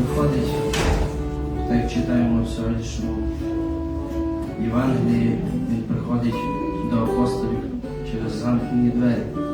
виходить, так читаємо в сьогоднішньому Євангелії, він приходить до апостолів через замкнені двері.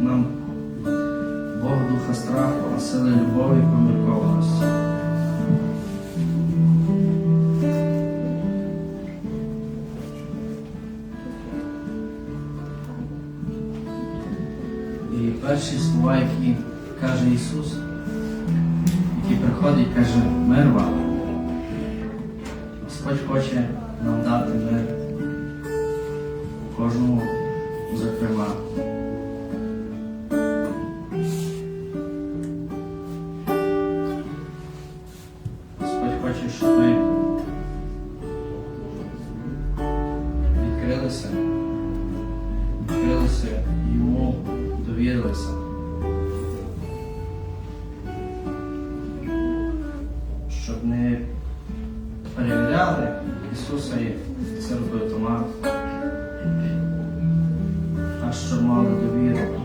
нам Бог духа страху, а сили любові і поміркованості. І перші слова, які каже Ісус, який приходить і каже, мир вам. Господь хоче нам дати мир кожному зокрема. не перевіряли Ісуса і це робив Тома, а що мали довіру.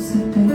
você tem.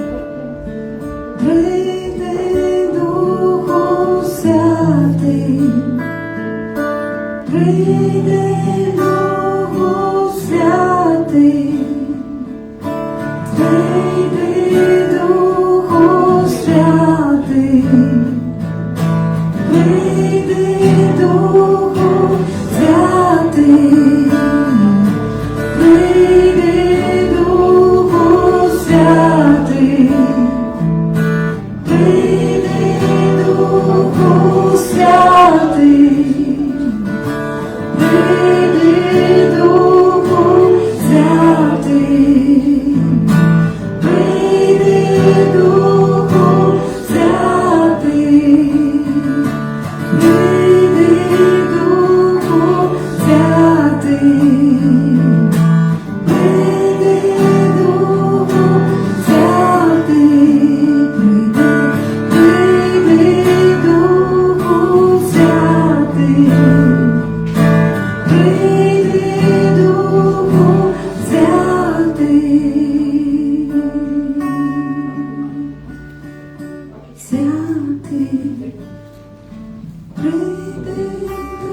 Baby.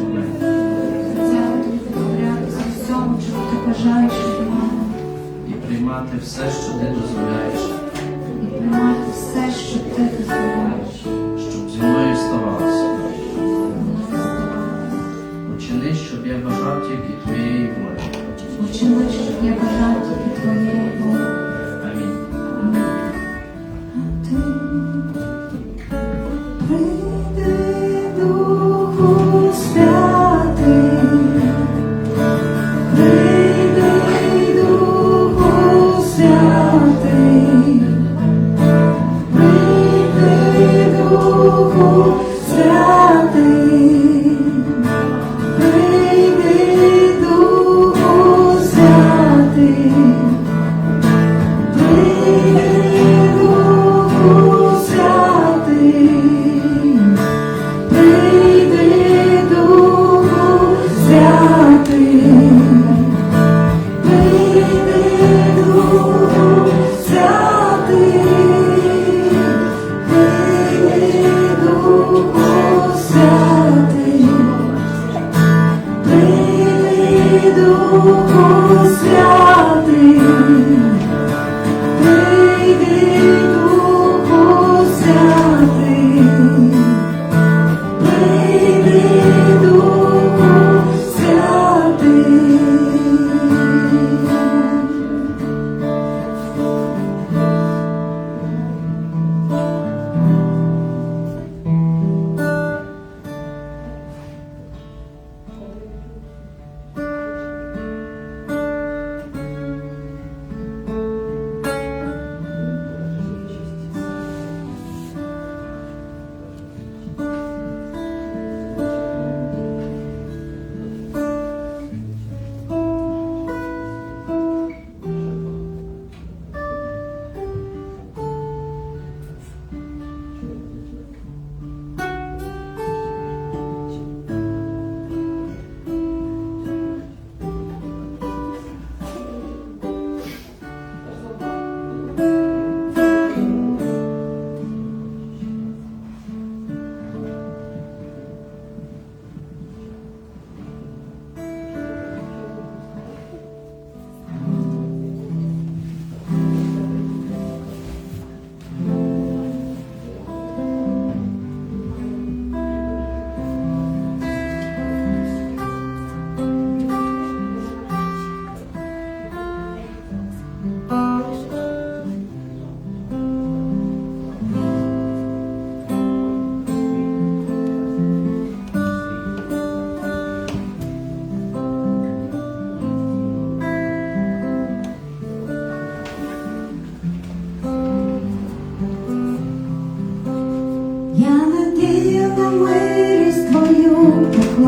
Взяти відмовлятися всьому, чого ти бажаєш. І приймати все, що ти дозволяєш. І приймати все, що ти дозволяєш. Щоб зі мною ставалося. Учини, щоб я бажав тільки твоєї волі. Учини, щоб я бажав тільки твоєї волі.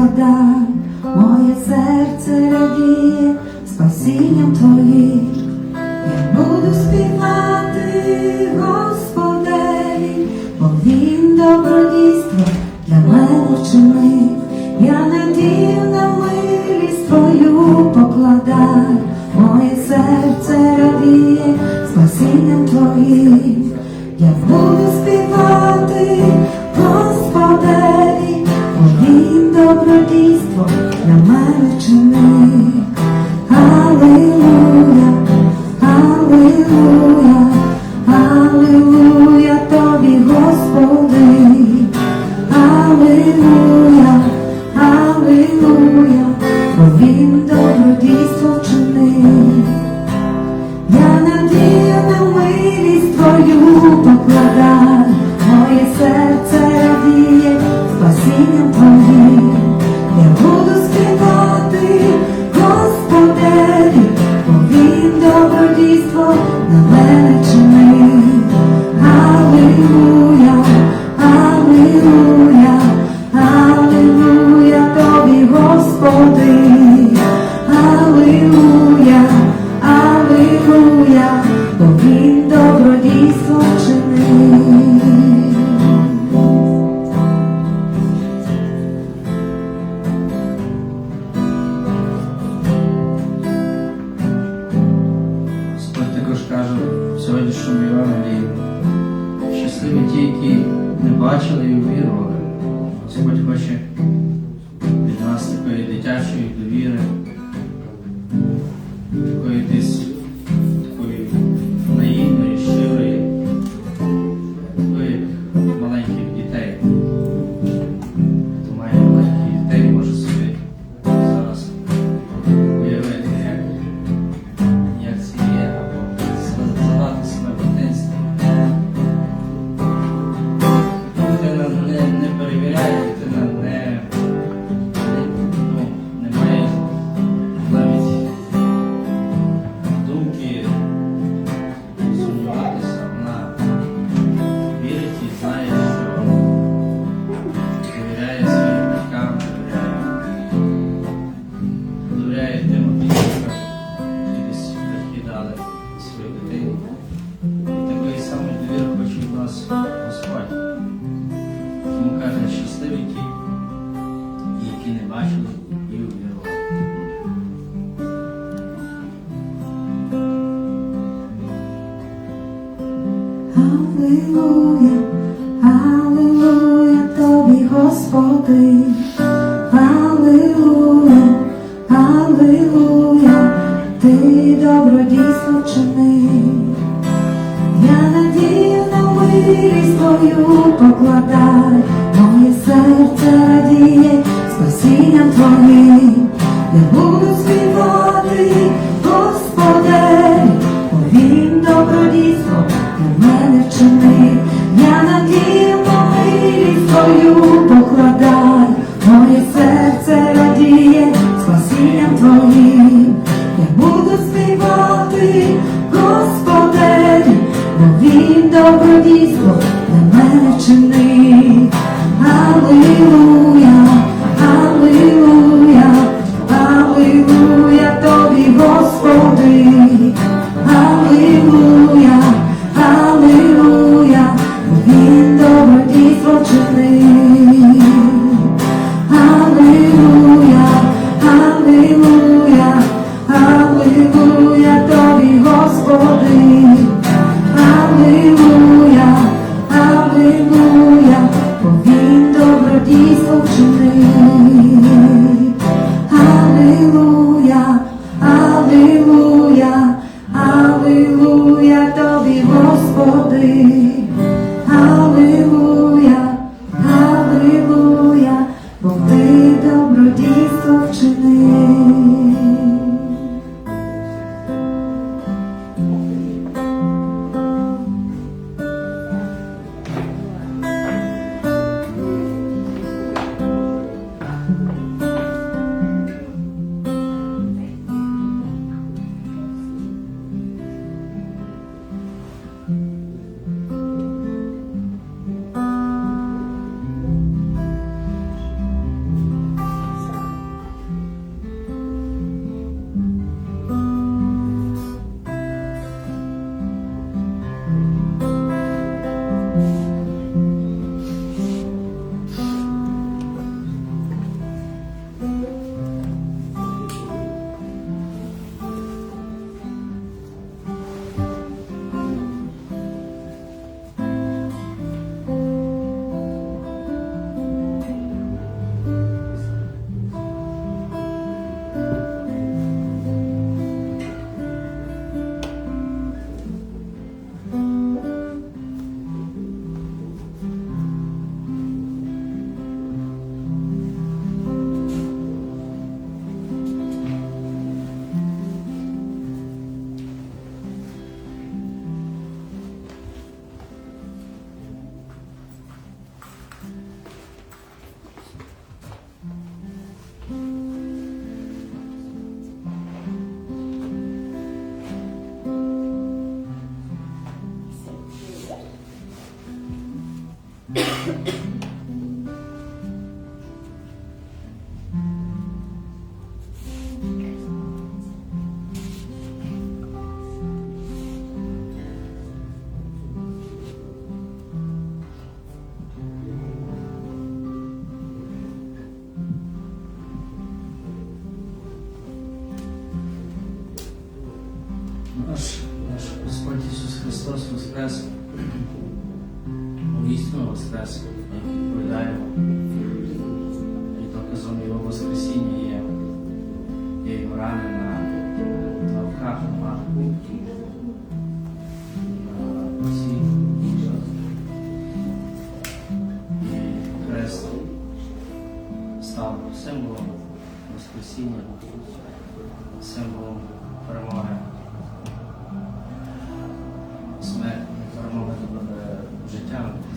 вода, моє серце радіє спасінням твоїм. Алілуя, бо він сьогоднішньому Євангелії. Щасливі ті, які не бачили і вірували. Господь хоче від нас такої дитячої довіри. 我过的。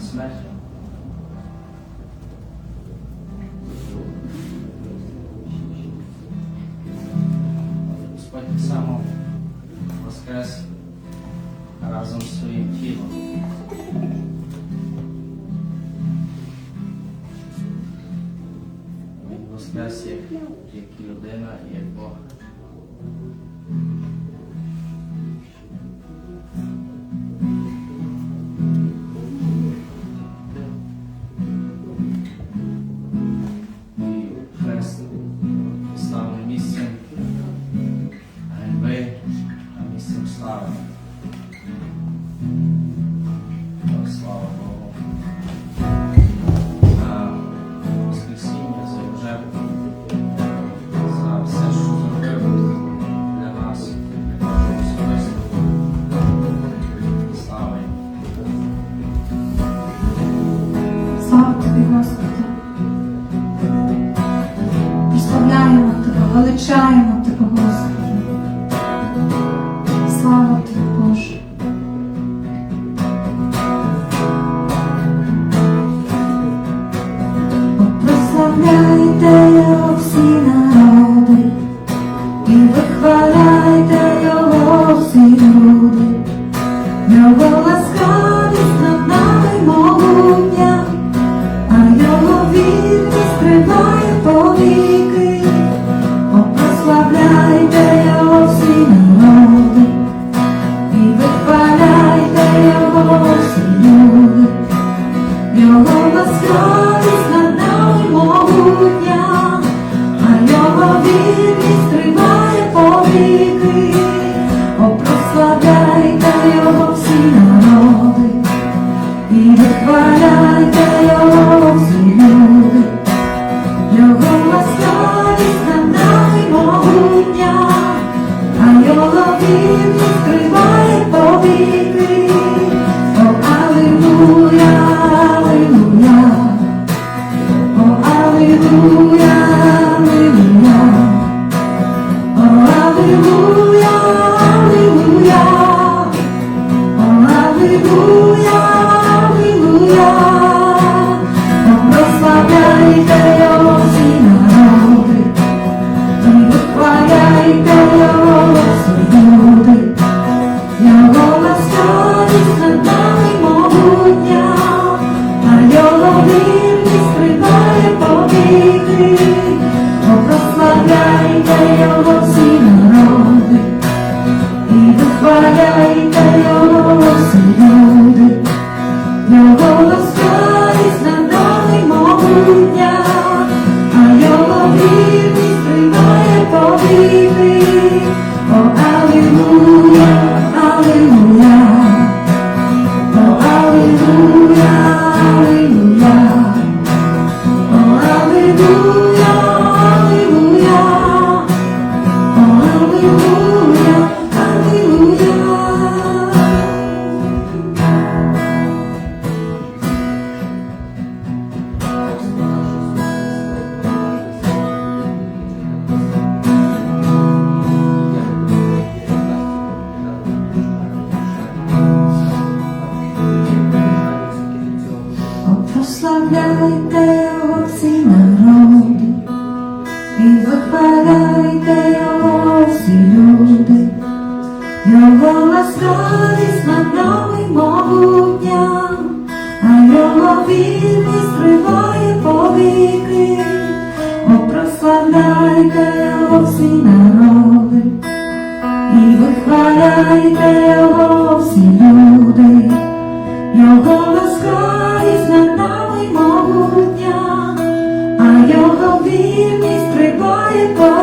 smash. see. Його ласкавість над нами могутня, а його вірність триває повіки, О, прославляйте всі народи, і вихваляйте його всі люди, його ласкавість над нами могутня, а його вірність триває повіки.